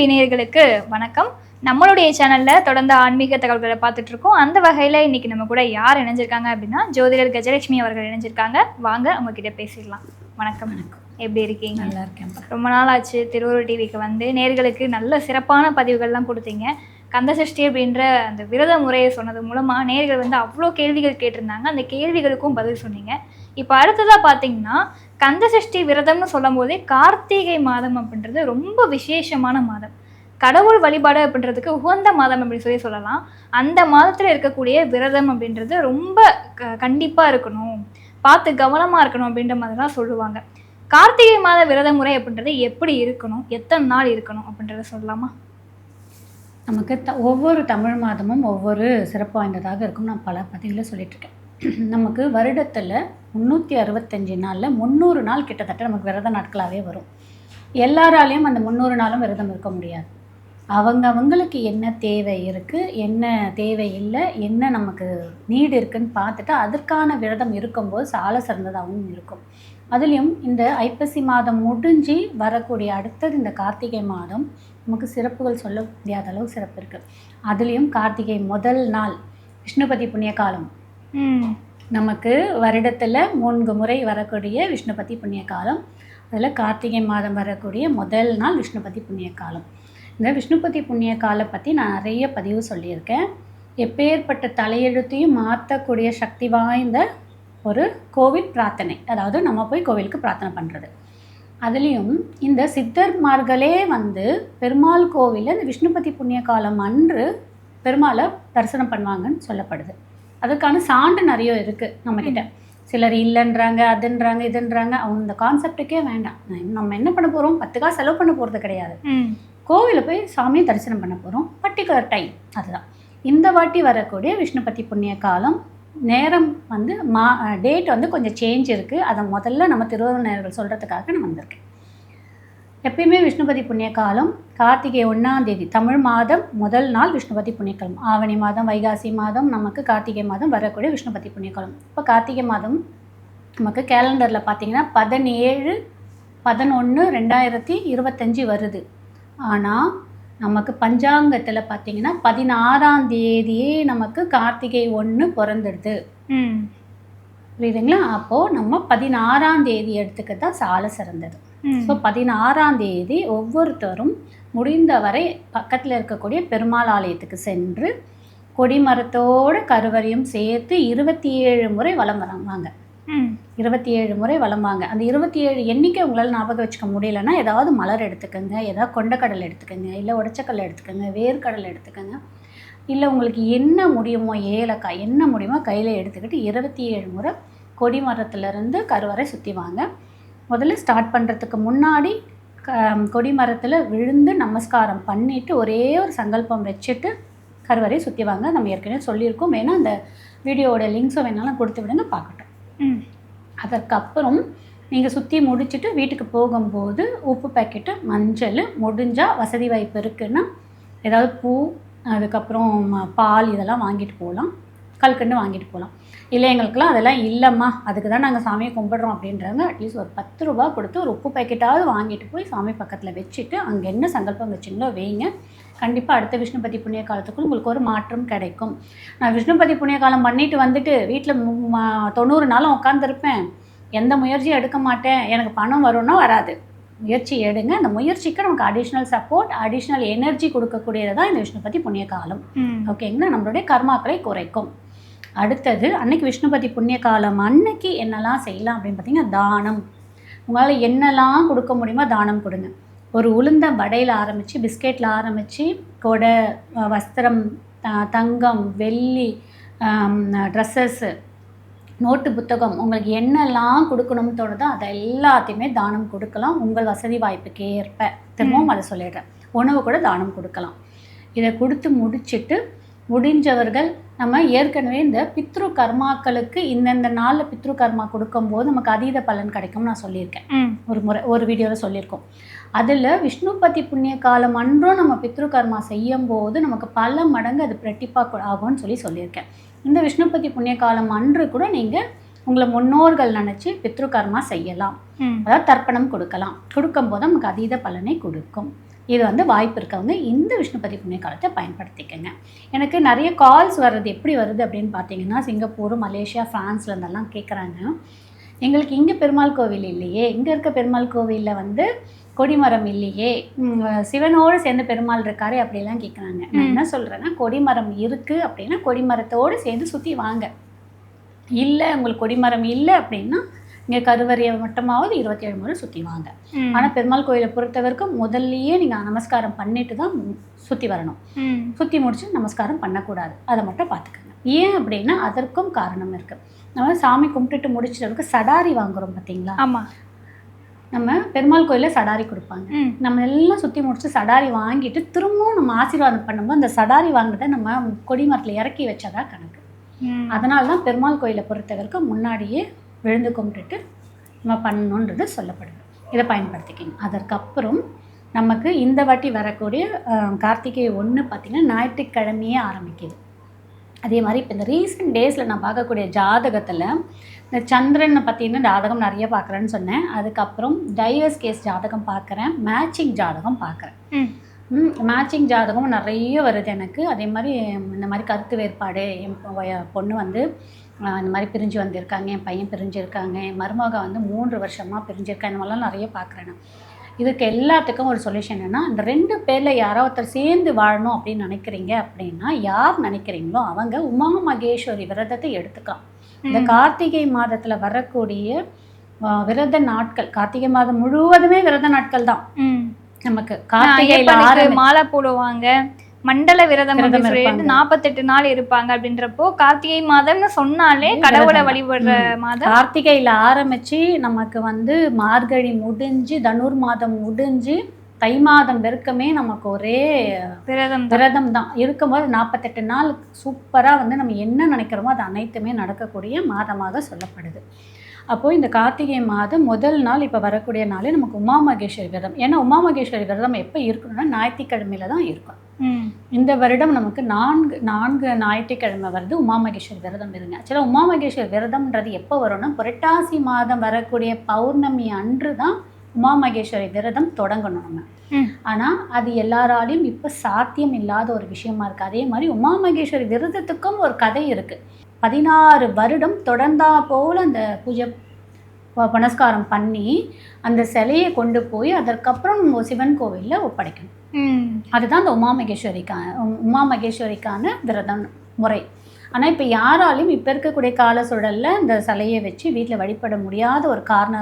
TV நேயர்களுக்கு வணக்கம். நம்மளுடைய சேனல்ல தொடர்ந்து ஆன்மீக தகவல்களை பார்த்துட்டு இருக்கோம் அந்த வகையில இன்னைக்கு நம்ம கூட யார் இணைஞ்சிருக்காங்க அப்படின்னா ஜோதிடர் கஜலட்சுமி அவர்கள் இணைஞ்சிருக்காங்க. வாங்க அவங்க கிட்ட பேசிடலாம். வணக்கம். வணக்கம். எப்படி இருக்கீங்க? நல்லா இருக்கேன் ரொம்ப நாள் ஆச்சு திருவள்ளூர் டிவிக்கு வந்து. நேர்களுக்கு நல்ல சிறப்பான பதிவுகள்லாம் கொடுத்தீங்க. கந்தசஷ்டி அப்படின்ற அந்த விரத முறையை சொன்னது மூலமாக நேர்கள் வந்து அவ்வளோ கேள்விகள் கேட்டிருந்தாங்க. அந்த கேள்விகளுக்கும் பதில் சொன்னீங்க. இப்போ அடுத்ததாக பார்த்தீங்கன்னா கந்தசஷ்டி விரதம்னு சொல்லும் போதே கார்த்திகை மாதம் அப்படின்றது ரொம்ப விசேஷமான மாதம். கடவுள் வழிபாடு அப்படின்றதுக்கு உகந்த மாதம் அப்படின்னு சொல்லி சொல்லலாம். அந்த மாதத்தில் இருக்கக்கூடிய விரதம் அப்படின்றது ரொம்ப க கண்டிப்பாக இருக்கணும். பார்த்து கவனமாக இருக்கணும் அப்படின்ற மாதிரிலாம் சொல்லுவாங்க. கார்த்திகை மாத விரத முறை அப்படின்றது எப்படி இருக்கணும்? எத்தனை நாள் இருக்கணும் அப்படின்றத சொல்லலாமா? நமக்கு த ஒவ்வொரு தமிழ் மாதமும் ஒவ்வொரு சிறப்பு வாய்ந்ததாக இருக்கும் நான் பல பதிவில் சொல்லிகிட்ருக்கேன் நமக்கு வருடத்தில் முந்நூற்றி அறுபத்தஞ்சு நாளில் முந்நூறு நாள் கிட்டத்தட்ட நமக்கு விரத நாட்களாகவே வரும். எல்லாராலையும் அந்த முந்நூறு நாளும் விரதம் இருக்க முடியாது. அவங்க அவங்களுக்கு என்ன தேவை இருக்குது என்ன தேவை இல்லை என்ன நமக்கு நீடு இருக்குன்னு பார்த்துட்டு அதற்கான விரதம் இருக்கும்போது சால சிறந்ததாகவும் இருக்கும். அதுலேயும் இந்த ஐப்பசி மாதம் முடிஞ்சு வரக்கூடிய அடுத்தது இந்த கார்த்திகை மாதம் நமக்கு சிறப்புகள் சொல்ல முடியாத அளவு சிறப்பு இருக்குது அதுலேயும் கார்த்திகை முதல் நாள் விஷ்ணுபதி புண்ணிய காலம் நமக்கு வருடத்தில் மூன்று முறை வரக்கூடிய விஷ்ணுபதி புண்ணிய காலம் அதில் கார்த்திகை மாதம் வரக்கூடிய முதல் நாள் விஷ்ணுபதி புண்ணிய காலம் இந்த விஷ்ணுபதி புண்ணிய காலம் பற்றி நான் நிறைய பதிவு சொல்லியிருக்கேன். எப்பேற்பட்ட தலையெழுத்தையும் மாற்றக்கூடிய சக்தி வாய்ந்த ஒரு கோவில் பிரார்த்தனை. அதாவது நம்ம போய் கோவிலுக்கு பிரார்த்தனை பண்ணுறது அதுலேயும் இந்த சித்தர்மார்களே வந்து பெருமாள் கோவிலில் இந்த விஷ்ணுபதி புண்ணிய காலம் அன்று பெருமாளை தரிசனம் பண்ணுவாங்கன்னு சொல்லப்படுது. அதுக்கான சான்று நிறைய இருக்குது நம்மக்கிட்ட சிலர் இல்லைன்றாங்க அதுன்றாங்க இதுன்றாங்க. அவங்க இந்த கான்செப்டுக்கே வேண்டாம். நம்ம என்ன பண்ண போகிறோம் பத்து காசு செலவு பண்ண போகிறது கிடையாது. கோவிலில் போய் சாமியை தரிசனம் பண்ண போகிறோம் பர்டிகுலர் டைம் அதுதான். இந்த வாட்டி வரக்கூடிய விஷ்ணுபதி புண்ணிய காலம் நேரம் வந்து மா டேட் வந்து கொஞ்சம் சேஞ்ச் இருக்குது அதை முதல்ல நம்ம திருவள்ளுவர்கள் சொல்கிறதுக்காக நான் வந்திருக்கேன். எப்பயுமே விஷ்ணுபதி புண்ணிய காலம் கார்த்திகை ஒன்றாம் தேதி தமிழ் மாதம் முதல் நாள் விஷ்ணுபதி புண்ணியகாலம். ஆவணி மாதம் வைகாசி மாதம் நமக்கு கார்த்திகை மாதம் வரக்கூடிய விஷ்ணுபதி புண்ணியகாலம். இப்போ கார்த்திகை மாதம் நமக்கு கேலண்டரில் பார்த்தீங்கன்னா பதினேழு பதினொன்று ரெண்டாயிரத்தி இருபத்தஞ்சி வருது. ஆனால் நமக்கு பஞ்சாங்கத்தில் பார்த்தீங்கன்னா பதினாறாம் தேதியே நமக்கு கார்த்திகை ஒன்று பிறந்துடுது. புரியுதுங்களா? அப்போது நம்ம பதினாறாம் தேதி எடுத்துக்க தான் சால சிறந்தது. ஸோ பதினாறாம் தேதி ஒவ்வொருத்தரும் முடிந்தவரை பக்கத்தில் இருக்கக்கூடிய பெருமாள் ஆலயத்துக்கு சென்று கொடிமரத்தோட கருவறையும் சேர்த்து இருபத்தி ஏழு முறை வலம் வராங்க. இருபத்தி ஏழு முறை வலம் வாங்க. அந்த இருபத்தி ஏழு எண்ணிக்கை உங்களால் ஞாபகம் வச்சுக்க முடியலன்னா ஏதாவது மலர் எடுத்துக்கோங்க ஏதாவது கொண்டக்கடலை எடுத்துக்கோங்க இல்லை உடச்சக்கடலை எடுத்துக்கோங்க வேர்க்கடலை எடுத்துக்கோங்க. இல்லை உங்களுக்கு என்ன முடியுமோ ஏலக்காய் என்ன முடியுமோ கையில் எடுத்துக்கிட்டு இருபத்தி ஏழு முறை கொடிமரத்துலேருந்து கருவறை சுற்றி வாங்க. முதல்ல ஸ்டார்ட் பண்ணுறதுக்கு முன்னாடி க கொடிமரத்தில் விழுந்து நமஸ்காரம் பண்ணிவிட்டு ஒரே ஒரு சங்கல்பம் வச்சுட்டு கருவறையை சுற்றி வாங்க. நம்ம ஏற்கனவே சொல்லியிருக்கோம். வேணால் அந்த வீடியோவோட லிங்க்ஸும் வேணாலும் கொடுத்து விடுங்க பார்க்கட்டும். அதற்கப்புறம் நீங்கள் சுற்றி முடிச்சுட்டு வீட்டுக்கு போகும்போது உப்பு பாக்கெட்டு மஞ்சள் முடிஞ்சால் வசதி வாய்ப்பு இருக்குன்னா ஏதாவது பூ அதுக்கப்புறம் பால் இதெல்லாம் வாங்கிட்டு போகலாம். கல்கண்டு வாங்கிட்டு போகலாம் இல்லை எங்களுக்கெல்லாம் அதெல்லாம் இல்லைம்மா. அதுக்கு தான் நாங்கள் சாமியை கும்பிட்றோம் அப்படின்றாங்க அட்லீஸ்ட் ஒரு பத்து ரூபா கொடுத்து ஒரு உப்பு பாக்கெட்டாவது வாங்கிட்டு போய் சாமி பக்கத்தில் வச்சுட்டு அங்கே என்ன சங்கல்பம் வச்சிங்களோ வைங்க. கண்டிப்பாக அடுத்த விஷ்ணுபதி புண்ணிய காலத்துக்குள்ள உங்களுக்கு ஒரு மாற்றம் கிடைக்கும். நான் விஷ்ணுபதி புண்ணிய காலம் பண்ணிட்டு வந்துட்டு வீட்டில் தொண்ணூறு நாளும் உட்காந்துருப்பேன் எந்த முயற்சியும் எடுக்க மாட்டேன். எனக்கு பணம் வரும்னா வராது. முயற்சி எடுங்க. அந்த முயற்சிக்கு நமக்கு அடிஷ்னல் சப்போர்ட் அடிஷ்னல் எனர்ஜி கொடுக்கக்கூடியது தான் இந்த விஷ்ணுபதி புண்ணிய காலம். ஓகேங்களா நம்மளுடைய கர்மாக்களை குறைக்கும். அடுத்தது அன்னைக்கு விஷ்ணுபதி புண்ணிய காலம் அன்னைக்கு என்னெல்லாம் செய்யலாம் அப்படின்னு பார்த்தீங்கன்னா தானம். உங்களால் என்னெல்லாம் கொடுக்க முடியுமோ தானம் கொடுங்க. ஒரு உளுந்த வடையில் ஆரம்பித்து பிஸ்கெட்டில் ஆரம்பித்து கொடை வஸ்திரம் தங்கம் வெள்ளி ட்ரெஸ்ஸஸ்ஸு நோட்டு புத்தகம் உங்களுக்கு என்னெல்லாம் கொடுக்கணும்னு தோணுதோ அதை எல்லாத்தையுமே தானம் கொடுக்கலாம். உங்கள் வசதி வாய்ப்புக்கு ஏற்ப. திரும்பவும் அதை சொல்லிடுறேன். உணவு கூட தானம் கொடுக்கலாம். இதை கொடுத்து முடிச்சிட்டு முடிஞ்சவர்கள் நம்ம ஏற்கனவே இந்த பித்ரு கர்மாக்களுக்கு இந்தந்த நாளில் பித்ரு கர்மா கொடுக்கும்போது நமக்கு அதீத பலன் கிடைக்கும்னு நான் சொல்லியிருக்கேன். ஒரு முறை ஒரு வீடியோவில் சொல்லியிருக்கோம். அதில் விஷ்ணுபதி புண்ணிய காலம் அன்றும் நம்ம பித்ரு கர்மா செய்யும் போது நமக்கு பல மடங்கு அது பிரட்டிப்பாக ஆகும்னு சொல்லி சொல்லியிருக்கேன். இந்த விஷ்ணுபதி புண்ணிய காலம் அன்று கூட நீங்கள் உங்களை முன்னோர்கள் நினச்சி பித்ரு கர்மா செய்யலாம். அதாவது தர்ப்பணம் கொடுக்கலாம். கொடுக்கும்போது நமக்கு அதீத பலனை கொடுக்கும். இது வந்து வாய்ப்பு இருக்கவங்க இந்த விஷ்ணுபதி புண்ணிய காலத்தை பயன்படுத்திக்கங்க. எனக்கு நிறைய கால்ஸ் வர்றது எப்படி வருது அப்படின்னு பார்த்தீங்கன்னா சிங்கப்பூர் மலேசியா ஃப்ரான்ஸ்ல இருந்தெல்லாம் கேட்குறாங்க எங்களுக்கு இங்கே பெருமாள் கோவில் இல்லையே. இங்கே இருக்க பெருமாள் கோவிலில் வந்து கொடிமரம் இல்லையே. சிவனோடு சேர்ந்து பெருமாள் இருக்காரு அப்படிலாம் கேட்குறாங்க நான் என்ன சொல்கிறேன்னா கொடிமரம் இருக்குது அப்படின்னா கொடிமரத்தோடு சேர்ந்து சுற்றி வாங்க. இல்லை உங்களுக்கு கொடிமரம் இல்லை அப்படின்னா இங்கே கருவறையை மட்டமாவது இருபத்தி ஏழு முறை சுற்றி வாங்க. ஆனால் பெருமாள் கோயிலை பொறுத்த வரைக்கும் முதல்லயே நீங்கள் நமஸ்காரம் பண்ணிட்டு தான் சுற்றி வரணும். சுற்றி முடிச்சு நமஸ்காரம் பண்ணக்கூடாது. அதை மட்டும் பார்த்துக்கோங்க. ஏன் அப்படின்னா அதற்கும் காரணம் இருக்குது நம்ம சாமி கும்பிட்டுட்டு முடிச்சிட்டதுக்கு சடாரி வாங்குறோம் பார்த்தீங்களா ஆமா. நம்ம பெருமாள் கோயிலில் சடாரி கொடுப்பாங்க. நம்ம எல்லாம் சுற்றி முடிச்சு சடாரி வாங்கிட்டு திரும்பவும் நம்ம ஆசீர்வாதம் பண்ணும்போது அந்த சடாரி வாங்கினதை நம்ம கொடிமரத்தில் இறக்கி வச்சதா கணக்கு. அதனால தான் பெருமாள் கோயிலை பொறுத்த வரைக்கும் முன்னாடியே விழுந்து கும்பிட்டுட்டு நம்ம பண்ணணுன்றது சொல்லப்படுது. இதை பயன்படுத்திக்கணும். அதற்கப்புறம் நமக்கு இந்த வாட்டி வரக்கூடிய கார்த்திகை ஒன்று பார்த்திங்கன்னா ஞாயிற்றுக்கிழமையே ஆரம்பிக்குது. அதே மாதிரி இப்போ இந்த ரீசெண்ட் டேஸில் நான் பார்க்கக்கூடிய ஜாதகத்தில் இந்த சந்திரனை பற்றின ஜாதகம் நிறைய பார்க்குறேன்னு சொன்னேன். அதுக்கப்புறம் டைவர்ஸ் கேஸ் ஜாதகம் பார்க்குறேன். மேட்சிங் ஜாதகம் பார்க்குறேன். மேட்சிங் ஜாதகம் நிறைய வருது எனக்கு. அதே மாதிரி இந்த மாதிரி கருத்து வேறுபாடு என் பொண்ணு வந்து இந்த மாதிரி பிரிஞ்சு வந்திருக்காங்க என் பையன் பிரிஞ்சிருக்காங்க என் மருமக வந்து மூன்று வருஷமாக பிரிஞ்சிருக்கா இந்த மாதிரிலாம் நிறைய பார்க்குறேன் நான். இதுக்கு எல்லாத்துக்கும் ஒரு சொல்யூஷன் என்னென்னா இந்த ரெண்டு பேரில் யாரோ ஒருத்தர் சேர்ந்து வாழணும் அப்படின்னு நினைக்கிறீங்க அப்படின்னா யார் நினைக்கிறீங்களோ அவங்க உமா மகேஸ்வரி விரதத்தை எடுத்துக்கலாம் இந்த. கார்த்திகை மாதத்தில் வரக்கூடிய விரத நாட்கள் கார்த்திகை மாதம் முழுவதுமே விரத நாட்கள் தான். நமக்கு ஆரம்பி மாலை போடுவாங்க மண்டல விரதம் சொல்லிட்டு. நாற்பத்தெட்டு நாள் இருப்பாங்க அப்படின்றப்போ கார்த்திகை மாதம்னு சொன்னாலே கடவுளை. வழிபடுற மாதம் கார்த்திகையில் ஆரம்பிச்சு நமக்கு வந்து மார்கழி முடிஞ்சு தனுர் மாதம் முடிஞ்சு தை மாதம் வரைக்குமே நமக்கு ஒரே விரதம். விரதம் தான் இருக்கும்போது நாற்பத்தெட்டு நாள் சூப்பராக வந்து நம்ம என்ன நினைக்கிறோமோ அது அனைத்துமே நடக்கக்கூடிய மாதமாக சொல்லப்படுது அப்போது இந்த கார்த்திகை மாதம் முதல் நாள் இப்போ வரக்கூடிய நாளே நமக்கு உமா மகேஸ்வரி விரதம் ஏன்னா உமா மகேஸ்வரி விரதம் எப்போ இருக்கணும்னா ஞாயிற்றுக்கிழமையில தான் இருக்கும். இந்த வருடம் நமக்கு நான்கு நான்கு ஞாயிற்றுக்கிழமை வருது உமா மகேஸ்வரி விரதம் இருங்க. ஆக்சுவலாக உமா மகேஸ்வரி விரதம்ன்றது எப்போ வரும்னா புரட்டாசி மாதம் வரக்கூடிய பௌர்ணமி அன்று தான் உமா மகேஸ்வரி விரதம் தொடங்கணும் நம்ம. ஆனால் அது எல்லாராலையும் இப்போ சாத்தியம் இல்லாத ஒரு விஷயமா இருக்குது அதே மாதிரி உமா மகேஸ்வரி விரதத்துக்கும் ஒரு கதை இருக்குது பதினாறு வருடம் தொடர்ந்தா போல் அந்த பூஜை புனஸ்காரம் பண்ணி அந்த சிலையை கொண்டு போய் அதற்கப்புறம் சிவன் கோவிலில் ஒப்படைக்கணும். அதுதான் அந்த உமா மகேஸ்வரிக்கான உமா மகேஸ்வரிக்கான விரதம் முறை. ஆனால் இப்போ யாராலையும் இப்போ இருக்கக்கூடிய கால சூழலில் இந்த சிலையை வச்சு வீட்டில் வழிபட முடியாத ஒரு காரண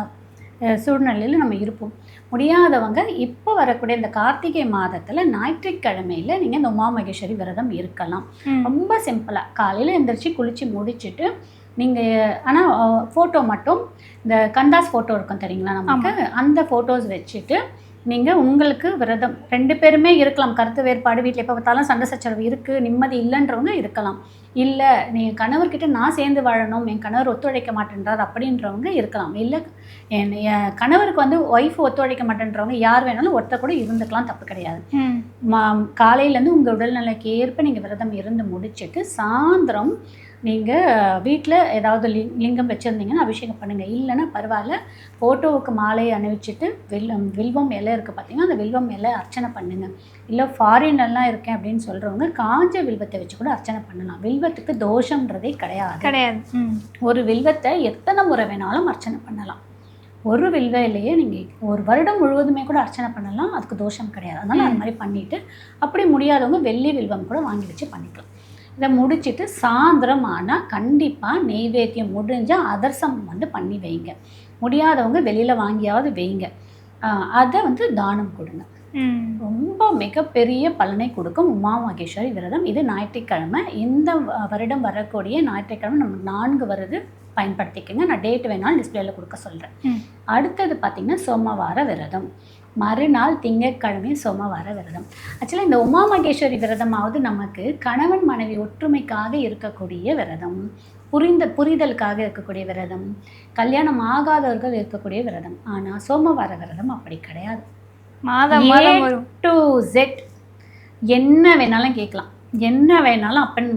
சூழ்நிலையில் நம்ம இருப்போம். முடியாதவங்க இப்போ வரக்கூடிய இந்த கார்த்திகை மாதத்தில் ஞாயிற்றுக்கிழமையில் நீங்கள் இந்த உமா மகேஸ்வரி விரதம் இருக்கலாம். ரொம்ப சிம்பிளாக காலையில் எந்திரிச்சு குளித்து முடிச்சுட்டு நீங்கள் ஆனால் ஃபோட்டோ மட்டும் இந்த கந்தாஸ் ஃபோட்டோ இருக்கும் தெரியுங்களா நமக்கு? அந்த ஃபோட்டோஸ் வச்சுட்டு நீங்கள் உங்களுக்கு விரதம் ரெண்டு பேருமே இருக்கலாம். கருத்து வேறுபாடு வீட்டில் எப்போ பார்த்தாலும் சண்டை சச்சரவு இருக்குது நிம்மதி இல்லைன்றவங்க இருக்கலாம். இல்லை நீங்கள் கணவர்கிட்ட நான் சேர்ந்து வாழணும் என் கணவர் ஒத்துழைக்க மாட்டேன்றார் அப்படின்றவங்க இருக்கலாம். இல்லை என் என் கணவருக்கு வந்து ஒய்ஃப் ஒத்துழைக்க மாட்டேன்றவங்க யார் வேணாலும் ஒருத்தர் கூட இருந்துக்கலாம் தப்பு கிடையாது. ம். மா காலையிலேருந்து உங்கள் உடல்நிலைக்கு ஏற்ப நீங்கள் விரதம் இருந்து முடிச்சுட்டு சாயந்தரம் நீங்கள் வீட்டில் ஏதாவது லிங் லிங்கம் வச்சுருந்தீங்கன்னா அபிஷேகம் பண்ணுங்கள் இல்லைன்னா பரவாயில்ல ஃபோட்டோவுக்கு மாலையை அணிவிச்சிட்டு வில்லம் வில்வம் இலை இருக்குது பார்த்தீங்கன்னா அந்த வில்வம் இலை அர்ச்சனை பண்ணுங்கள் இல்லை ஃபாரின்லாம் இருக்கேன் அப்படின்னு சொல்கிறவங்க காஞ்ச வில்வத்தை வச்சு கூட அர்ச்சனை பண்ணலாம். வில்வத்துக்கு தோஷம்ன்றதே கிடையாது. கிடையாது. ஒரு வில்வத்தை எத்தனை முறை வேணாலும் அர்ச்சனை பண்ணலாம். ஒரு வில்வையிலேயே நீங்கள் ஒரு வருடம் முழுவதுமே கூட அர்ச்சனை பண்ணலாம். அதுக்கு தோஷம் கிடையாது. அதனால் அந்த மாதிரி பண்ணிவிட்டு அப்படி முடியாதவங்க வெள்ளி வில்வம் கூட வாங்கி வச்சு பண்ணிக்கலாம். இதை முடிச்சிட்டு சாயந்தரம் ஆனால் கண்டிப்பாக நெய்வேத்தியம் முடிஞ்சால் அதர்சம் வந்து பண்ணி வைங்க. முடியாதவங்க வெளியில் வாங்கியாவது வைங்க. அதை வந்து தானம் கொடுங்க. ரொம்ப மிகப்பெரிய பலனை கொடுக்கும் உமா மகேஸ்வரி விரதம். இது ஞாயிற்றுக்கிழமை. இந்த வருடம் வரக்கூடிய ஞாயிற்றுக்கிழமை நம்ம நான்கு வருது பயன்படுத்திக்கங்க. நான் டேட் வேணாலும் டிஸ்பிளேல கொடுக்க சொல்கிறேன். அடுத்தது பார்த்திங்கன்னா சோமவார விரதம். மறுநாள் திங்கட்கிழமை சோமவார விரதம். ஆக்சுவலாக இந்த உமா மகேஸ்வரி விரதமாவது நமக்கு கணவன் மனைவி ஒற்றுமைக்காக இருக்கக்கூடிய விரதம். புரிந்த புரிதலுக்காக இருக்கக்கூடிய விரதம். கல்யாணம் ஆகாதவர்கள் இருக்கக்கூடிய விரதம். ஆனால் சோமவார விரதம் அப்படி கிடையாது. மாதம் டு ஜெட் என்ன வேணாலும் கேட்கலாம். என்ன வேணாலும் அப்பன்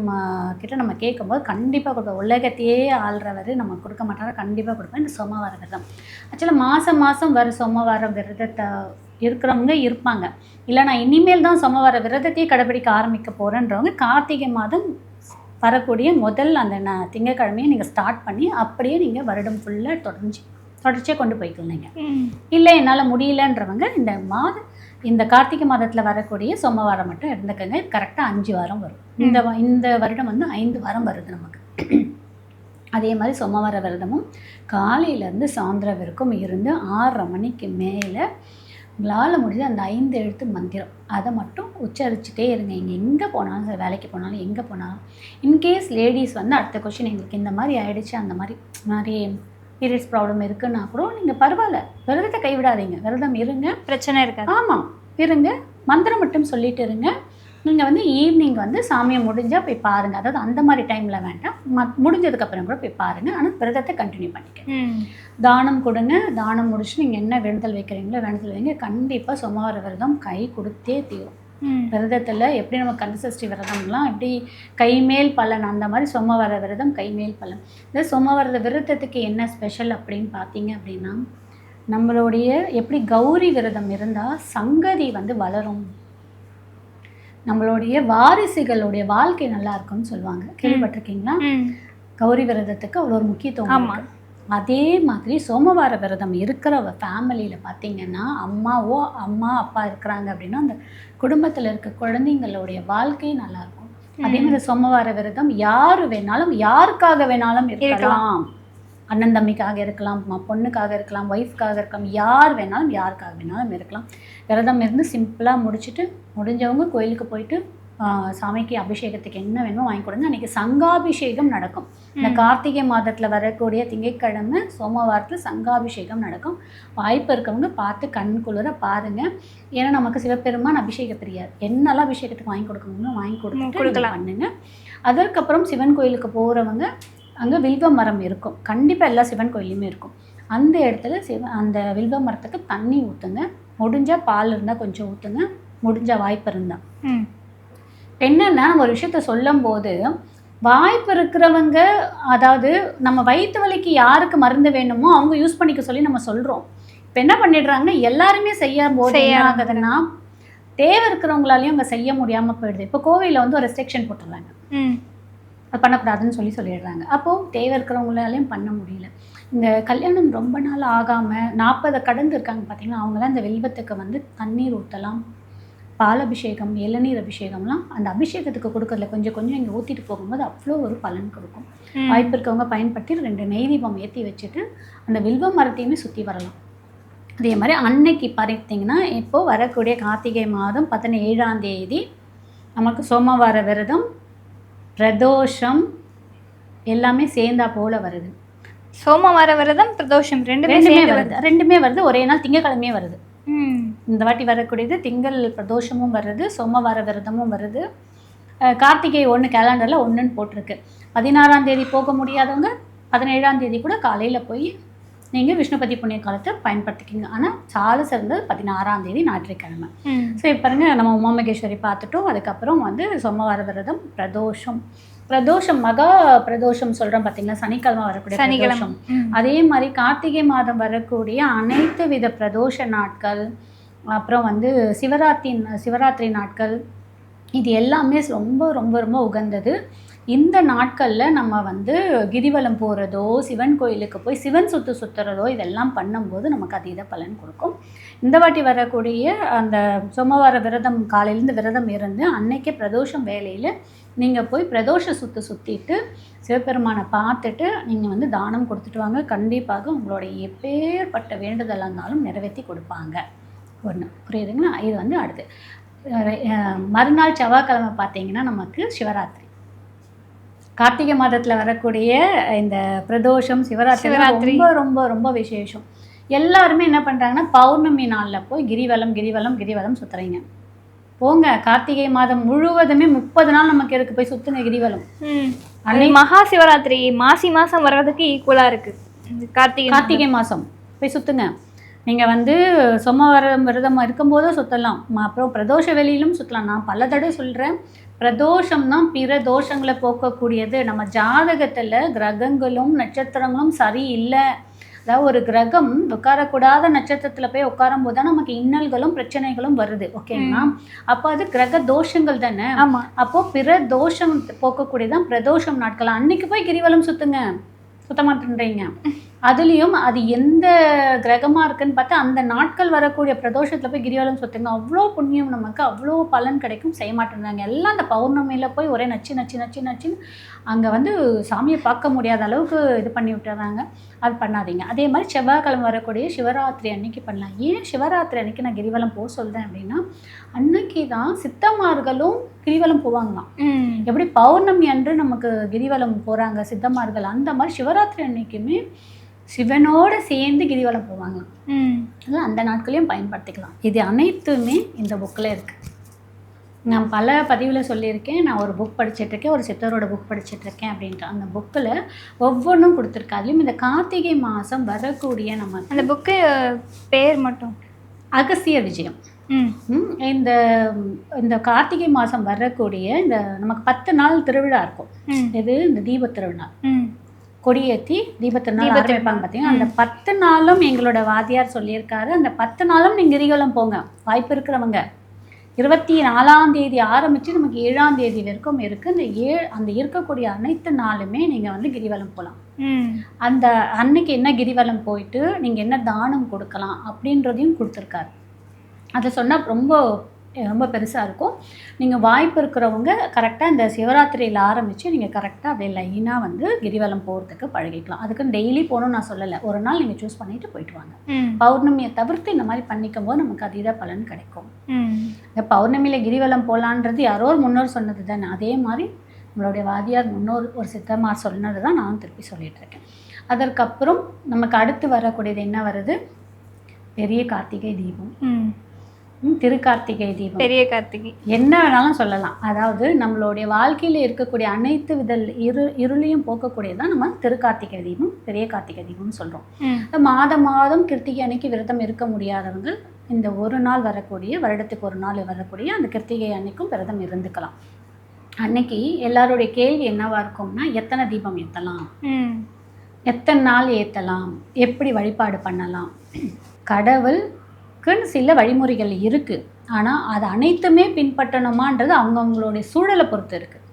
கிட்ட நம்ம கேட்கும்போது கண்டிப்பாக கொடுப்போம் உலகத்தையே ஆள்றவர் நம்ம கொடுக்க மாட்டாரு? கண்டிப்பாக கொடுப்பேன். இந்த சோமவார விரதம் ஆக்சுவலாக மாதம் மாதம் வர சோமவார விரதத்தை இருக்கிறவங்க இருப்பாங்க. இல்லை நான் இனிமேல் தான் சோமவார விரதத்தையே கடைபிடிக்க ஆரம்பிக்க போகிறேன்றவங்க கார்த்திகை மாதம் வரக்கூடிய முதல் அந்த ந திங்கக்கிழமையை நீங்கள் ஸ்டார்ட் பண்ணி அப்படியே நீங்கள் வருடம் ஃபுல்லாக தொடர்ச்சி தொடர்ச்சியாக கொண்டு ம். இல்லை என்னால் முடியலன்றவங்க இந்த மாத இந்த கார்த்திகை மாதத்தில் வரக்கூடிய சோமவாரம் மட்டும் இருந்துக்கங்க. கரெக்டாக அஞ்சு வாரம் வரும். இந்த வ- இந்த வருடம் வந்து ஐந்து வாரம் வருது நமக்கு. அதே மாதிரி சோமவார விரதமும் காலையிலேருந்து சாயந்தரம் வரைக்கும் இருந்து ஆறரை மணிக்கு மேலே உங்களால் முடிஞ்ச அந்த ஐந்து எழுத்து மந்திரம். அதை மட்டும் உச்சரிச்சுட்டே இருங்க. இங்கே எங்கே போனாலும் சரி வேலைக்கு போனாலும் எங்கே போனாலும். இன்கேஸ் லேடிஸ் வந்து அடுத்த கொஷின் எங்களுக்கு இந்த மாதிரி ஆயிடுச்சு அந்த மாதிரி மாதிரி பீரியட்ஸ் ப்ராப்ளம் இருக்குன்னா கூட நீங்கள் பரவாயில்ல. விரதத்தை கைவிடாதீங்க. விரதம் இருங்க. பிரச்சனை இருக்காது. ஆமாம் இருங்க. மந்திரம் மட்டும் சொல்லிட்டு இருங்க. நீங்கள் வந்து ஈவினிங் வந்து சாமியை முடிஞ்சால் போய் பாருங்கள் அதாவது அந்த மாதிரி டைமில் வேண்டாம். ம முடிஞ்சதுக்கப்புறம் கூட போய் பாருங்கள் ஆனால் விரதத்தை கண்டினியூ பண்ணிக்க ம். தானம் கொடுங்க. தானம் முடிச்சு நீங்கள் என்ன வேண்டுதல் வைக்கிறீங்களோ வேண்டுதல் வைங்க. கண்டிப்பாக சோமவார விரதம் கை கொடுத்தே தீரும். விரதத்தில் எப்படி நம்ம கந்தசஷ்டி விரதம்லாம் எப்படி கைமேல் பலன் அந்த மாதிரி சோமவார விரதம் கைமேல் பலன். இந்த சோமவார விரதத்துக்கு என்ன ஸ்பெஷல் அப்படின்னு பார்த்தீங்க அப்படின்னா நம்மளுடைய எப்படி கௌரி விரதம் இருந்தால் சங்கதி வந்து வளரும். நம்மளுடைய வாரிசுகளுடைய வாழ்க்கை நல்லா இருக்கும்னு சொல்லுவாங்க. கேள்விப்பட்டிருக்கீங்களா. கௌரி விரதத்துக்கு அவ்வளோ ஒரு முக்கியத்துவம் ஆமா. அதே மாதிரி சோமவார விரதம் இருக்கிற ஃபேமிலியில் பார்த்தீங்கன்னா அம்மாவோ அம்மா அப்பா இருக்கிறாங்க அப்படின்னா அந்த குடும்பத்தில் இருக்க குழந்தைங்களுடைய வாழ்க்கை நல்லா இருக்கும் அதே மாதிரி சோமவார விரதம் யார் வேணாலும் யாருக்காக வேணாலும் இருக்கலாம். அண்ணன் தம்பிக்காக இருக்கலாம் பொண்ணுக்காக இருக்கலாம் ஒய்ஃப்காக இருக்கலாம் யார் வேணாலும் யாருக்காக வேணாலும் இருக்கலாம். விரதம் இருந்து சிம்பிளாக முடிச்சுட்டு முடிஞ்சவங்க கோயிலுக்கு போயிட்டு சாமிக்கு அபிஷேகத்துக்கு என்ன வேணுமோ வாங்கி கொடுங்க. அன்றைக்கி சங்காபிஷேகம் நடக்கும். இந்த. கார்த்திகை மாதத்தில் வரக்கூடிய திங்கட்கிழமை சோமவாரத்தில் சங்காபிஷேகம் நடக்கும். வாய்ப்பு இருக்கவங்க பார்த்து கண் குளிர பாருங்க. ஏன்னா நமக்கு சிவபெருமான் அபிஷேக பிரியார். என்னெல்லாம் அபிஷேகத்துக்கு வாங்கி கொடுக்கணுமோ வாங்கி. நீங்க பண்ணுங்க. அதற்கப்புறம் சிவன் கோயிலுக்கு போகிறவங்க அங்கே வில்வ மரம் இருக்கும். கண்டிப்பாக எல்லா சிவன் கோயிலையுமே இருக்கும். அந்த இடத்துல சிவ அந்த வில்வ மரத்துக்கு தண்ணி ஊற்றுங்க முடிஞ்சால் பால் இருந்தால் கொஞ்சம் ஊற்றுங்க முடிஞ்ச வாய்ப்பு இருந்தால். என்னன்னா நம்ம ஒரு விஷயத்த சொல்லும்போது வாய்ப்பு இருக்கிறவங்க அதாவது நம்ம வயிற்று வலிக்கு யாருக்கு மருந்து வேணுமோ அவங்க யூஸ் பண்ணிக்க சொல்லி நம்ம சொல்கிறோம் இப்போ என்ன பண்ணிடுறாங்கன்னா எல்லாருமே செய்யும் போது செய்ய என்ன ஆகுதுன்னா தேவை இருக்கிறவங்களாலையும் அங்கே செய்ய முடியாமல் போயிடுது. இப்போ கோவிலில் வந்து ஒரு ரெஸ்ட்ரிக்ஷன் போட்டுடுறாங்க. அது பண்ணக்கூடாதுன்னு சொல்லி சொல்லிடுறாங்க. அப்போது தேவை இருக்கிறவங்களாலையும் பண்ண முடியல. இந்த கல்யாணம் ரொம்ப நாள் ஆகாமல் நாற்பதை கடந்து இருக்காங்க பார்த்தீங்கன்னா அவங்களாம் இந்த வில்வத்துக்கு வந்து தண்ணீர் ஊற்றலாம் பால் அபிஷேகம் இளநீர் அபிஷேகம்லாம் அந்த அபிஷேகத்துக்கு கொடுக்கறதுல கொஞ்சம் கொஞ்சம் இங்கே ஊற்றிட்டு போகும்போது அவ்வளோ ஒரு பலன் கொடுக்கும். வாய்ப்பு இருக்கவங்க பயன்படுத்தி ரெண்டு நெய் தீபம் ஏற்றி வச்சுட்டு அந்த வில்வ மரத்தையுமே சுற்றி வரலாம். அதே மாதிரி அன்னைக்கு பார்த்தீங்கன்னா இப்போது வரக்கூடிய கார்த்திகை மாதம் பதினேழாம் தேதி நமக்கு சோமவார விரதம் பிரதோஷம் எல்லாமே சேர்ந்தா போல வருது. சோமவார விரதம் பிரதோஷம் ரெண்டுமே ரெண்டுமே வருது. ரெண்டுமே வருது. ஒரே நாள் திங்கக்கிழமையே வருது. இந்த வாட்டி வரக்கூடியது திங்கள் பிரதோஷமும் வருது சோமவார விரதமும் வருது கார்த்திகை ஒன்று கேலண்டரில் ஒன்றுன்னு போட்டிருக்கு. பதினாறாம் தேதி போக முடியாதவங்க பதினேழாம் தேதி கூட காலையில் போய் நீங்கள் விஷ்ணுபதி புண்ணிய காலத்தை பயன்படுத்திக்கிங்க. ஆனால் சால சிறந்தது பதினாறாம் தேதி ஞாயிற்றுக்கிழமை. ஸோ இப்போ பாருங்க நம்ம உமாமகேஸ்வரி பார்த்துட்டோம். அதுக்கப்புறம் வந்து சோமவார விரதம் பிரதோஷம். பிரதோஷம் மகா பிரதோஷம் சொல்கிறோம் பார்த்தீங்களா சனிக்கிழமை வரக்கூடிய சனிக்கிழமை. அதே மாதிரி கார்த்திகை மாதம் வரக்கூடிய அனைத்து வித பிரதோஷ நாட்கள் அப்புறம் வந்து சிவராத்திரி சிவராத்திரி நாட்கள் இது எல்லாமே ரொம்ப ரொம்ப ரொம்ப உகந்தது. இந்த நாட்களில் நம்ம வந்து கிரிவலம் போகிறதோ சிவன் கோயிலுக்கு போய் சிவன் சுற்று சுற்றுறதோ இதெல்லாம் பண்ணும்போது நமக்கு அதீத பலன் கொடுக்கும். இந்த வாட்டி வரக்கூடிய அந்த சோமவார விரதம் காலையிலேருந்து விரதம் இருந்து அன்னைக்கே பிரதோஷம் வேலையில் நீங்கள் போய் பிரதோஷ சுற்று சுற்றிட்டு சிவபெருமானை பார்த்துட்டு நீங்கள் வந்து தானம் கொடுத்துட்டு வாங்க. கண்டிப்பாக உங்களுடைய எப்பேற்பட்ட வேண்டுதலாக இருந்தாலும் நிறைவேற்றி கொடுப்பாங்க. ஒன்று புரியுதுங்களா? இது வந்து அடுத்து. மறுநாள் செவ்வாய்க்கிழமை பார்த்தீங்கன்னா நமக்கு சிவராத்திரி. கார்த்திகை மாதத்தில் வரக்கூடிய இந்த பிரதோஷம் சிவராத்திரி. ரொம்ப ரொம்ப ரொம்ப விசேஷம். எல்லாருமே என்ன பண்ணுறாங்கன்னா பௌர்ணமி நாளில் போய் கிரிவலம் கிரிவலம் கிரிவலம் சுற்றுறீங்க போங்க. கார்த்திகை மாதம் முழுவதுமே முப்பது நாள் நமக்கு இருக்கு. போய் சுத்துங்க கிரிவலம். அன்னைக்கு மகா சிவராத்திரி. மாசி மாசம் வர்றதுக்கு ஈக்குவலா இருக்கு. கார்த்திகை கார்த்திகை மாதம். போய் சுத்துங்க. நீங்கள் வந்து சோமவாரம் விரதம் இருக்கும்போதும் சுற்றலாம் அப்புறம் பிரதோஷ வெளியிலும் சுற்றலாம் நான் பல தடவை சொல்கிறேன் பிரதோஷம் தான் பிற தோஷங்களை போக்கக்கூடியது. நம்ம ஜாதகத்தில் கிரகங்களும் நட்சத்திரங்களும் சரியில்லை. அதாவது ஒரு கிரகம் உட்காரக்கூடாத நட்சத்திரத்தில் போய் உட்காரும் போது தான் நமக்கு இன்னல்களும் பிரச்சனைகளும் வருது. ஓகேங்களா? அப்போ அது கிரக தோஷங்கள் தானே? ஆமா. அப்போ பிற தோஷம் போக்கக்கூடியதான் பிரதோஷம் நாட்கள். அன்னைக்கு போய் கிரிவலம் சுத்துங்க. சுத்த மாட்டேன்றீங்க அதுலேயும் அது எந்த கிரகமாக இருக்குன்னு பார்த்தா அந்த நாட்கள் வரக்கூடிய பிரதோஷத்தில் போய் கிரிவலம் சுத்துங்க. அவ்வளோ புண்ணியம் நமக்கு அவ்வளோ பலன் கிடைக்கும். செய்ய மாட்டேன்றாங்க. எல்லாம் அந்த பௌர்ணமியில் போய் ஒரே நச்சு நச்சு நச்சு நச்சுன்னு அங்கே வந்து சாமியை பார்க்க முடியாத அளவுக்கு இது பண்ணி விட்டுறாங்க. அது பண்ணாதீங்க. அதே மாதிரி செவ்வாய்க்கிழமை வரக்கூடிய சிவராத்திரி அன்னைக்கு பண்ணலாம். ஏன் சிவராத்திரி அன்னைக்கு நான் கிரிவலம் போக சொல்கிறேன் அப்படின்னா அன்னைக்கு தான் சித்தமார்களும் கிரிவலம் போவாங்களாம். எப்படி பௌர்ணமி அன்று நமக்கு கிரிவலம் போகிறாங்க சித்தமார்கள்? அந்த மாதிரி சிவராத்திரி அன்னைக்குமே சிவனோட சேர்ந்து கிரிவலம் போவாங்களாம். ம். அதெல்லாம் அந்த நாட்களையும் பயன்படுத்திக்கலாம். இது அனைத்துமே இந்த புக்கில் இருக்குது நான் பல பதிவில் சொல்லியிருக்கேன். நான் ஒரு புக் படிச்சிட்ருக்கேன். ஒரு சித்தரோட புக் படிச்சிட்ருக்கேன் அப்படின்ட்டு. அந்த புக்கில் ஒவ்வொன்றும் கொடுத்துருக்கு. அதுலேயும் இந்த கார்த்திகை மாதம் வரக்கூடிய நம்ம அந்த புக்கு பேர் மட்டும்? அகசிய விஜயம். இந்த இந்த கார்த்திகை மாதம் வரக்கூடிய இந்த நமக்கு பத்து நாள் திருவிழா இருக்கும். இது இந்த தீப திருவிழா. கொடியேற்றி தீபத்திருநாள் தீபத் ஆரம்பிப்பாங்க பார்த்தீங்கன்னா அந்த பத்து நாளும் எங்களோட வாத்தியார் சொல்லியிருக்காரு. அந்த பத்து நாளும் நீங்கள் கிரிவலம் போங்க. வாய்ப்பு இருக்கிறவங்க. இருபத்தி நாலாம் தேதி ஆரம்பித்து நமக்கு ஏழாம் தேதி வரைக்கும் இருக்குது அந்த ஏ அந்த இருக்கக்கூடிய அனைத்து நாளுமே நீங்கள் வந்து கிரிவலம் போகலாம் அந்த அன்னைக்கு என்ன கிரிவலம் போயிட்டு நீங்கள் என்ன தானம் கொடுக்கலாம் அப்படின்றதையும் கொடுத்துருக்காரு. அதை சொன்னால் ரொம்ப ரொம்ப பெருசாக இருக்கும். நீங்கள் வாய்ப்பு இருக்கிறவங்க கரெக்டாக இந்த சிவராத்திரியில் ஆரம்பித்து நீங்கள் கரெக்டாக அப்படியே லைனாக வந்து கிரிவலம் போகிறதுக்கு பழகிக்கலாம். அதுக்கு டெய்லி போகணும்னு நான் சொல்லலை. ஒரு நாள் நீங்கள் சூஸ் பண்ணிவிட்டு போயிட்டு வாங்க. பௌர்ணமியை தவிர்த்து இந்த மாதிரி பண்ணிக்கும் போது நமக்கு அதீத பலன் கிடைக்கும். இந்த பௌர்ணமியில் கிரிவலம் போகலான்றது யாரோ ஒரு முன்னோர் சொன்னது தானே. அதே மாதிரி நம்மளுடைய வாதியார் முன்னோர் ஒரு சித்தமார் சொன்னது தான் நான் திருப்பி சொல்லிட்டு இருக்கேன். அதற்கப்புறம் நமக்கு அடுத்து வரக்கூடியது என்ன வருது? பெரிய கார்த்திகை தீபம். திருக்கார்த்திகை தீபம். பெரிய கார்த்திகை. என்ன வேணாலும் சொல்லலாம். அதாவது நம்மளுடைய வாழ்க்கையில் இருக்கக்கூடிய அனைத்து வித இரு இருளையும் போக்கக்கூடியதான் நம்ம திருக்கார்த்திகை தீபம் பெரிய கார்த்திகை தீபம்னு சொல்கிறோம் மாதம் மாதம் கிருத்திகை அன்னைக்கு விரதம் இருக்க முடியாதவங்க இந்த ஒரு நாள் வரக்கூடிய வருடத்துக்கு ஒரு நாள் வரக்கூடிய அந்த கிருத்திகை அன்னைக்கும் விரதம் இருந்துக்கலாம். அன்னைக்கு எல்லாருடைய கேள்வி என்னவா இருக்கும்னா எத்தனை தீபம் ஏற்றலாம் எத்தனை நாள் ஏற்றலாம் எப்படி வழிபாடு பண்ணலாம்? கடவுளுக்குன்னு சில வழிமுறைகள் இருக்குது ஆனால் அது அனைத்துமே பின்பற்றணுமான்றது அவங்கவுங்களுடைய சூழலை பொறுத்து இருக்குது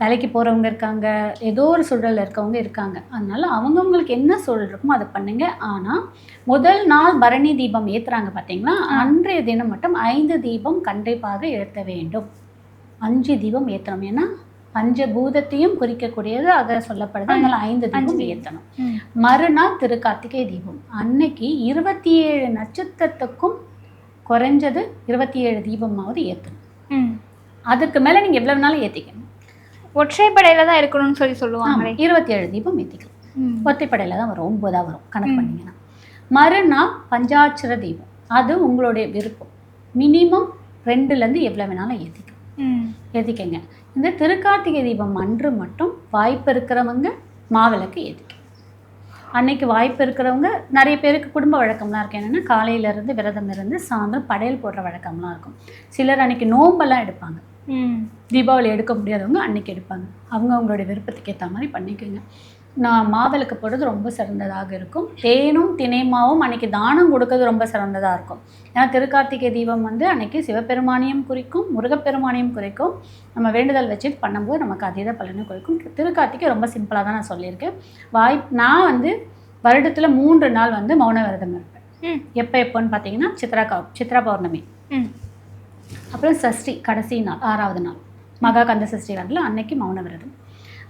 வேலைக்கு போகிறவங்க இருக்காங்க ஏதோ ஒரு சூழலில் இருக்கவங்க இருக்காங்க. அதனால அவங்கவுங்களுக்கு என்ன சூழல் இருக்குமோ அதை பண்ணுங்க. ஆனால் முதல் நாள் பரணி தீபம் ஏற்றுறாங்க பார்த்தீங்களா அன்றைய தினம் மட்டும் ஐந்து தீபம் கண்டிப்பாக ஏற்ற வேண்டும். அஞ்சு தீபம் ஏற்றணும் ஏன்னா பஞ்சபூதத்தையும் குறிக்கக்கூடியது அதை சொல்லப்படுது. அதனால ஐந்து தீபம். ஏற்றணும் மறுநாள் திருக்கார்த்திகை தீபம். அன்னைக்கு இருபத்தி ஏழு நட்சத்திரத்துக்கும் குறைஞ்சது இருபத்தி ஏழு தீபமாவது ஏற்றணும் ம். அதுக்கு மேலே நீங்கள் எவ்வளவு நாளும் ஏற்றிக்கணும் ஒற்றைப்படையில தான் இருக்கணும்னு சொல்லி சொல்லுவாங்களே. இருபத்தி ஏழு தீபம் ஏற்றிக்கலாம் ம். ஒத்தைப்படையில் தான் வரும். ஒன்பதா வரும். கணக்கு. பண்ணிங்கன்னா. மறுநாள் பஞ்சாட்சர தீபம். அது உங்களுடைய விருப்பம். மினிமம் ரெண்டுலேருந்து எவ்வளோ வேணாலும் ஏற்றிக்கலாம் ம். ஏற்றிக்கங்க இந்த திருக்கார்த்திகை தீபம் அன்று மட்டும் வாய்ப்பு இருக்கிறவங்க மாவிளக்கு ஏற்றிக்க அன்னைக்கு வாய்ப்பு இருக்கிறவங்க நிறைய பேருக்கு குடும்ப வழக்கம்லாம் இருக்கு என்னென்னா காலையிலேருந்து விரதம் இருந்து சாயந்தரம் படையல் போடுற வழக்கம்லாம் இருக்கும். சிலர் அன்னைக்கு நோம்பெல்லாம் எடுப்பாங்க. தீபாவளி எடுக்க முடியாதவங்க அன்னைக்கு எடுப்பாங்க. அவங்க அவங்களுடைய விருப்பத்துக்கு ஏற்ற மாதிரி பண்ணிக்கோங்க. நான் மாவிளக்கு போடுறது ரொம்ப சிறந்ததாக இருக்கும். தேனும் தினைமாவும் அன்னைக்கு தானம் கொடுக்கறது ரொம்ப சிறந்ததாக இருக்கும். ஏன்னா திருக்கார்த்திகை தீபம் வந்து அன்னைக்கு சிவபெருமானியம் குறிக்கும் முருகப்பெருமானியம் குறிக்கும். நம்ம வேண்டுதல் வச்சு பண்ணும்போது நமக்கு அதீத பலனை குறிக்கும் திருக்கார்த்திகை ரொம்ப சிம்பிளாக தான் நான் சொல்லியிருக்கேன். வாய் நான் வந்து வருடத்தில் மூன்று நாள் வந்து மௌன விரதம் இருப்பேன். எப்போ எப்போன்னு பார்த்தீங்கன்னா சித்ரா கா சித்ரா பௌர்ணமி. அப்புறம் சஷ்டி கடைசி நாள் ஆறாவது நாள். மகா கந்த சஷ்டி வரல அன்னைக்கு மௌன விரதம்.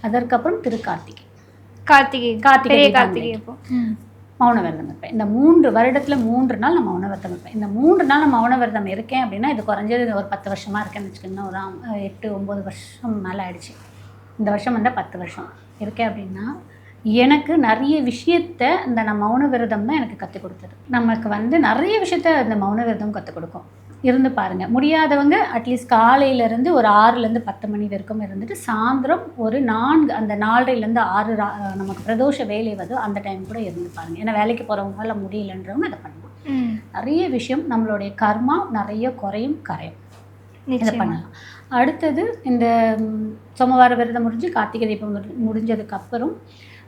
அதற்கப்புறம் திருக்கார்த்திகை. கார்த்திகை கார்த்திகை கார்த்திகை அப்போ மௌன விரதம் இருப்பேன் இந்த மூன்று வருடத்தில் மூன்று நாள் நான் மௌன விரதம் இருப்பேன் இந்த மூன்று நாள் நான் மௌன விரதம் இருக்கேன் அப்படின்னா இது குறைஞ்சது ஒரு பத்து வருஷமாக இருக்கேன்னு வச்சுக்கோங்க. ஒரு எட்டு ஒம்பது வருஷம் மேலே ஆயிடுச்சு. இந்த வருஷம் வந்தால் பத்து வருஷம். இருக்கேன் அப்படின்னா எனக்கு நிறைய விஷயத்த இந்த நான் மௌன விரதம் தான் எனக்கு கற்றுக் கொடுத்தது. நமக்கு வந்து நிறைய விஷயத்த இந்த மௌன விரதம் கற்றுக் கொடுக்கும். இருந்து பாருங்கள் முடியாதவங்க அட்லீஸ்ட் காலையிலேருந்து ஒரு ஆறுலேருந்து பத்து மணி வரைக்கும் இருந்துட்டு சாயந்தரம் ஒரு நான்கு அந்த நாலரைலேருந்து ஆறு நமக்கு பிரதோஷ வேலை வருது அந்த டைம் கூட இருந்து பாருங்கள் ஏன்னா வேலைக்கு போகிறவங்களால முடியலன்றவங்க அதை பண்ணலாம். நிறைய விஷயம் நம்மளுடைய கர்மா நிறைய குறையும் கரையும். இதை பண்ணலாம். அடுத்தது இந்த சோமவார விரதம் முடிஞ்சு கார்த்திகை தீபம் முடி- முடிஞ்சதுக்கு அப்புறம்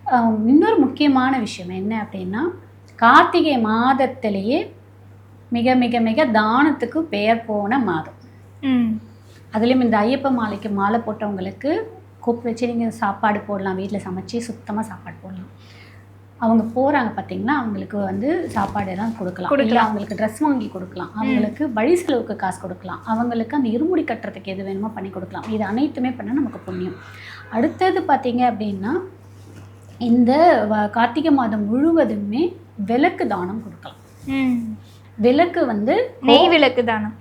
ஆஹ் இன்னொரு முக்கியமான விஷயம் என்ன அப்படின்னா கார்த்திகை மாதத்திலேயே மிக மிக மிக தானத்துக்கு பெயர் போன மாதம். அதுலேயும் இந்த ஐயப்ப மாலைக்கு மாலை போட்டவங்களுக்கு கூப்பிட்டு வச்சு நீங்கள் சாப்பாடு போடலாம் வீட்டில் சமைச்சு சுத்தமாக சாப்பாடு போடலாம். அவங்க போகிறாங்க பார்த்தீங்களா அவங்களுக்கு வந்து சாப்பாடு எல்லாம் கொடுக்கலாம். இல்லை கொடுக்கலாம். அவங்களுக்கு ட்ரெஸ் வாங்கி கொடுக்கலாம். அவங்களுக்கு வழி செலவுக்கு காசு கொடுக்கலாம். அவங்களுக்கு அந்த இருமுடி கட்டுறதுக்கு எது வேணுமோ பண்ணி கொடுக்கலாம். இது அனைத்துமே பண்ணால் நமக்கு புண்ணியம். அடுத்தது பார்த்தீங்க அப்படின்னா இந்த கார்த்திகை மாதம் முழுவதுமே விளக்கு தானம் கொடுக்கலாம். விளக்கு வந்து நெய் விளக்கு தானம்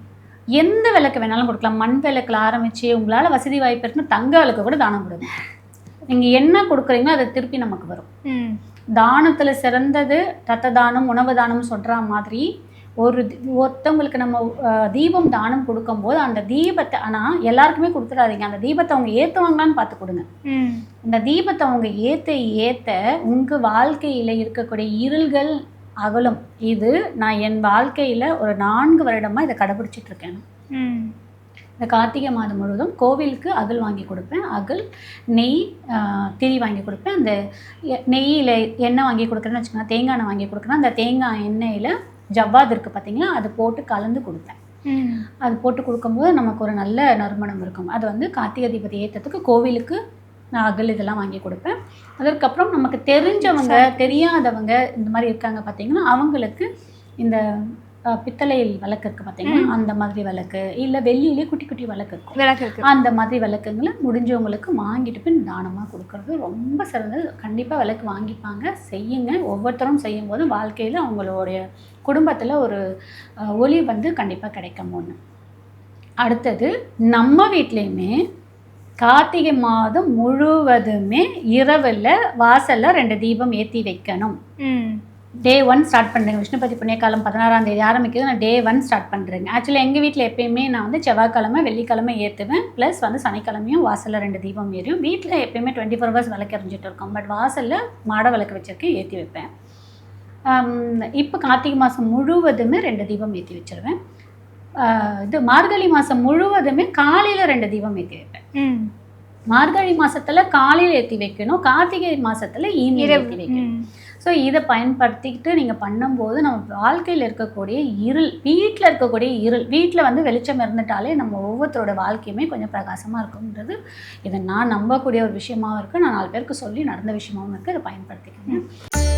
எந்த விளக்கு வேணாலும் கொடுக்கலாம். மண் விளக்குல ஆரம்பிச்சு உங்களால் வசதி வாய்ப்பு இருக்குன்னா தங்க விளக்கு கூட தானம் கொடுங்க. நீங்கள் என்ன கொடுக்குறீங்களோ அதை திருப்பி நமக்கு வரும். தானத்தில் சிறந்தது ரத்த தானம் உணவு தானம் சொல்கிற மாதிரி ஒரு ஒருத்தவங்களுக்கு நம்ம தீபம் தானம் கொடுக்கும்போது அந்த தீபத்தை ஆனால் எல்லாருக்குமே கொடுத்துடாதீங்க. அந்த தீபத்தை அவங்க ஏற்றுவாங்களான்னு பார்த்து கொடுங்க. இந்த தீபத்தை அவங்க ஏற்ற ஏற்ற உங்கள் வாழ்க்கையில் இருக்கக்கூடிய இருள்கள் அகலும் இது நான் என் வாழ்க்கையில் ஒரு நான்கு வருடமாக இதை கடைபிடிச்சிட்டு இருக்கேன். இந்த கார்த்திகை மாதம் முழுவதும் கோவிலுக்கு அகல் வாங்கி கொடுப்பேன். அகல் நெய் திரி வாங்கி கொடுப்பேன். அந்த நெய்யில் எண்ணெய் வாங்கி கொடுக்குறேன்னு வச்சுக்கோங்க தேங்காய் எண்ணெய் வாங்கி கொடுக்குறேன் அந்த தேங்காய் எண்ணெயில் ஜவ்வாது இருக்குது பார்த்தீங்களா அது போட்டு கலந்து கொடுப்பேன். அது போட்டு கொடுக்கும்போது நமக்கு ஒரு நல்ல நறுமணம் இருக்கும். அது வந்து கார்த்திகை தீபத்தை ஏற்றத்துக்கு கோவிலுக்கு நான் அகல் இதெல்லாம் வாங்கி கொடுப்பேன். அதற்கப்புறம் நமக்கு தெரிஞ்சவங்க தெரியாதவங்க இந்த மாதிரி இருக்காங்க பார்த்தீங்கன்னா அவங்களுக்கு இந்த அஹ், பித்தளை விளக்கு இருக்குது பார்த்தீங்கன்னா அந்த மாதிரி விளக்கு இல்லை வெள்ளியிலே குட்டி குட்டி விளக்கு இருக்கும் விளக்கு இருக்கு. அந்த மாதிரி விளக்குங்களை முடிஞ்சவங்களுக்கு வாங்கிட்டு போய் தானமாக கொடுக்கறது ரொம்ப சிறந்தது. கண்டிப்பாக விளக்கு வாங்கிப்பாங்க. செய்யுங்க. ஒவ்வொருத்தரும் செய்யும்போது வாழ்க்கையில் அவங்களுடைய குடும்பத்தில் ஒரு ஒளி வந்து கண்டிப்பாக கிடைக்கும் ஒன்று அடுத்தது நம்ம வீட்லேயுமே கார்த்திகை மாதம் முழுவதுமே இரவில் வாசலில் ரெண்டு தீபம் ஏற்றி வைக்கணும். டே ஒன் ஸ்டார்ட் பண்ணுறேங்க விஷ்ணுபதி புண்ணியகாலம் பதினாறாம் தேதி ஆரம்பிக்குது. நான் டே ஒன் ஸ்டார்ட் பண்ணுறேங்க ஆக்சுவலி எங்கள் வீட்டில் எப்பயுமே நான் வந்து செவ்வாய்க்கிழமை வெள்ளிக்கிழமை ஏற்றுவேன் ப்ளஸ் வந்து சனிக்கிழமையும் வாசலில் ரெண்டு தீபம் ஏறியும் வீட்டில் எப்பயுமே டுவெண்ட்டி ஃபோர் ஹவர்ஸ் விளக்கு எரிஞ்சிட்டு இருக்கோம். பட் வாசலில் மாட விளக்கு வச்சிருக்கேன். ஏற்றி வைப்பேன். இப்போ கார்த்திகை மாதம் முழுவதுமே ரெண்டு தீபம் ஏற்றி வச்சிருவேன். இது மார்கழி மாதம் முழுவதுமே காலையில் ரெண்டு தீபம் ஏற்றி வைப்பேன். மார்கழி மாசத்துல காலையில் ஏற்றி வைக்கணும் கார்த்திகை மாசத்துல ஈவினிங் ஏற்றி வைக்கணும். ஸோ இதை பயன்படுத்திக்கிட்டு நீங்கள் பண்ணும்போது நம்ம வாழ்க்கையில் இருக்கக்கூடிய இருள் வீட்டில் இருக்கக்கூடிய இருள் வீட்டில் வந்து வெளிச்சம் இருந்துட்டாலே நம்ம ஒவ்வொருத்தரோட வாழ்க்கையுமே கொஞ்சம் பிரகாசமாக இருக்கும்ன்றது இதை நான் நம்பக்கூடிய ஒரு விஷயமாவும் இருக்குது நான் நாலு பேருக்கு சொல்லி நடந்த விஷயமாவும் இருக்குது இதை பயன்படுத்திக்கோங்க.